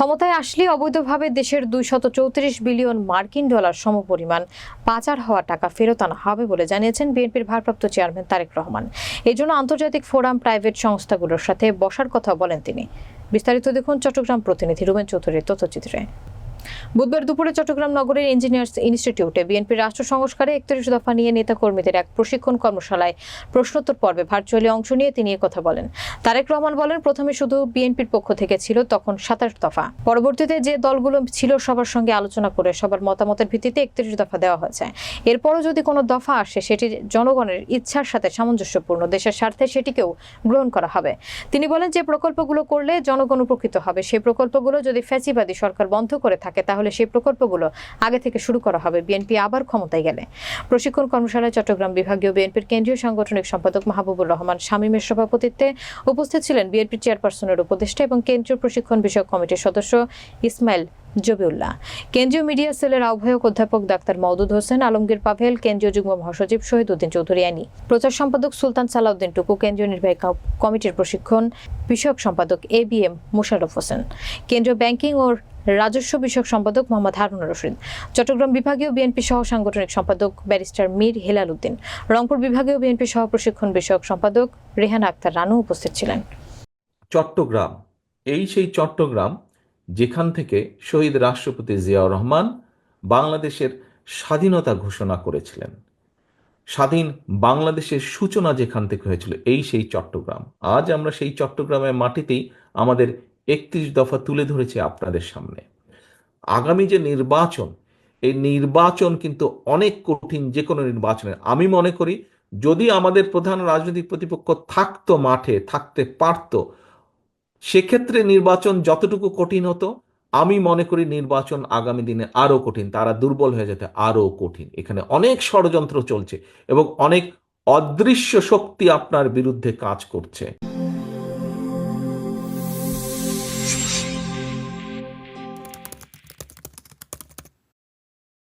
ক্ষমতায় আসলে অবৈধভাবে দেশের দুইশত চৌত্রিশ বিলিয়ন মার্কিন ডলার সমপরিমাণ পাচার হওয়া টাকা ফেরত আনা হবে বলে জানিয়েছেন বিএনপির ভারপ্রাপ্ত চেয়ারম্যান তারেক রহমান। এই জন্য আন্তর্জাতিক ফোরাম প্রাইভেট সংস্থাগুলোর সাথে বসার কথা বলেন তিনি। বিস্তারিত দেখুন চট্টগ্রাম প্রতিনিধি রুবেন চৌধুরীর তথ্যচিত্রে। বুধবার দুপুরে চট্টগ্রাম নগরের ইঞ্জিনিয়ার্স ইনস্টিটিউটে বিএনপির রাষ্ট্র সংস্কারে একত্রিশ দফা নিয়ে নেতাকর্মীদের এক প্রশিক্ষণ কর্মশালায় প্রশ্নোত্তর পর্বে ভার্চুয়ালি অংশ নিয়ে তিনি কথা বলেন। তারেক রহমান বলেন, প্রথমে শুধু বিএনপির পক্ষ থেকে ছিল, তখন সাতাশ দফা। পরবর্তীতে যে দলগুলো ছিল সবার সঙ্গে আলোচনা করে সবার মতামতের ভিত্তিতে একত্রিশ দফা দেওয়া হয়েছে। এরপরও যদি কোনো দফা আসে, সেটি জনগণের ইচ্ছার সাথে সামঞ্জস্যপূর্ণ, দেশের স্বার্থে সেটিকেও গ্রহণ করা হবে। তিনি বলেন, যে প্রকল্পগুলো করলে জনগণ উপকৃত হবে সেই প্রকল্পগুলো যদি ফ্যাসিবাদী সরকার বন্ধ করে থাকে তাহলে সেই প্রকল্পগুলো আগে থেকে শুরু করা হবে। বিএনপি আবার ক্ষমতায় গেলে। প্রশিক্ষণ কর্মশালায় চট্টগ্রাম বিভাগীয় বিএনপির কেন্দ্রীয় সাংগঠনিক সম্পাদক মাহবুবুর রহমান শামীমের সভাপতিত্বে উপস্থিত ছিলেন বিএনপি চেয়ারপারসনের উপদেষ্টা এবং কেন্দ্রীয় প্রশিক্ষণ বিষয়ক কমিটির সদস্য ইসমাইল জবিউল্লাহ। কেন্দ্রীয় মিডিয়া সেলের আহ্বায়ক অধ্যাপক ডাক্তার মওদুদ হোসেন, আলমগীর পাভেল, কেন্দ্রীয় যুগ্ম মহাসচিব শহীদউদ্দিন চৌধুরী আইনি। প্রচার সম্পাদক সুলতান সালাউদ্দিন টুকু, কেন্দ্রীয় নির্বাহী কমিটির প্রশিক্ষণ বিষয়ক সম্পাদক A B M Mosharraf Hossain. কেন্দ্রীয় ব্যাংকিং ও রাজস্ব বিষয়ক সম্পাদক মোহাম্মদ হারুন রশিদ। চট্টগ্রাম বিভাগীয় বিএনপি সহ সাংগঠনিক সম্পাদক ব্যারিস্টার মীর হেলাল উদ্দিন। রংপুর বিভাগীয় বিএনপি সহ প্রশিক্ষণ বিষয়ক সম্পাদক রেহানা আক্তার রানু উপস্থিত ছিলেন। চট্টগ্রাম। এই সেই চট্টগ্রাম যেখান থেকে শহীদ রাষ্ট্রপতি জিয়াউর রহমান বাংলাদেশের স্বাধীনতা ঘোষণা করেছিলেন। স্বাধীন বাংলাদেশের সূচনা যেখান থেকে হয়েছিল, এই সেই চট্টগ্রাম। আজ আমরা সেই চট্টগ্রামের মাটিতেই আমাদের একত্রিশ দফা তুলে ধরেছি আপনাদের সামনে। আগামী যে নির্বাচন, এই নির্বাচন কিন্তু অনেক কঠিন যে কোনো নির্বাচনের। আমি মনে করি, যদি আমাদের প্রধান রাজনৈতিক প্রতিপক্ষ থাকতো মাঠে, থাকতে পারতো সেক্ষেত্রে নির্বাচন যতটুকু কঠিন হতো, আমি মনে করি নির্বাচন আগামী দিনে আরও কঠিন, তারা দুর্বল হয়ে যেতে আরও কঠিন। এখানে অনেক ষড়যন্ত্র চলছে এবং অনেক অদৃশ্য শক্তি আপনার বিরুদ্ধে কাজ করছে।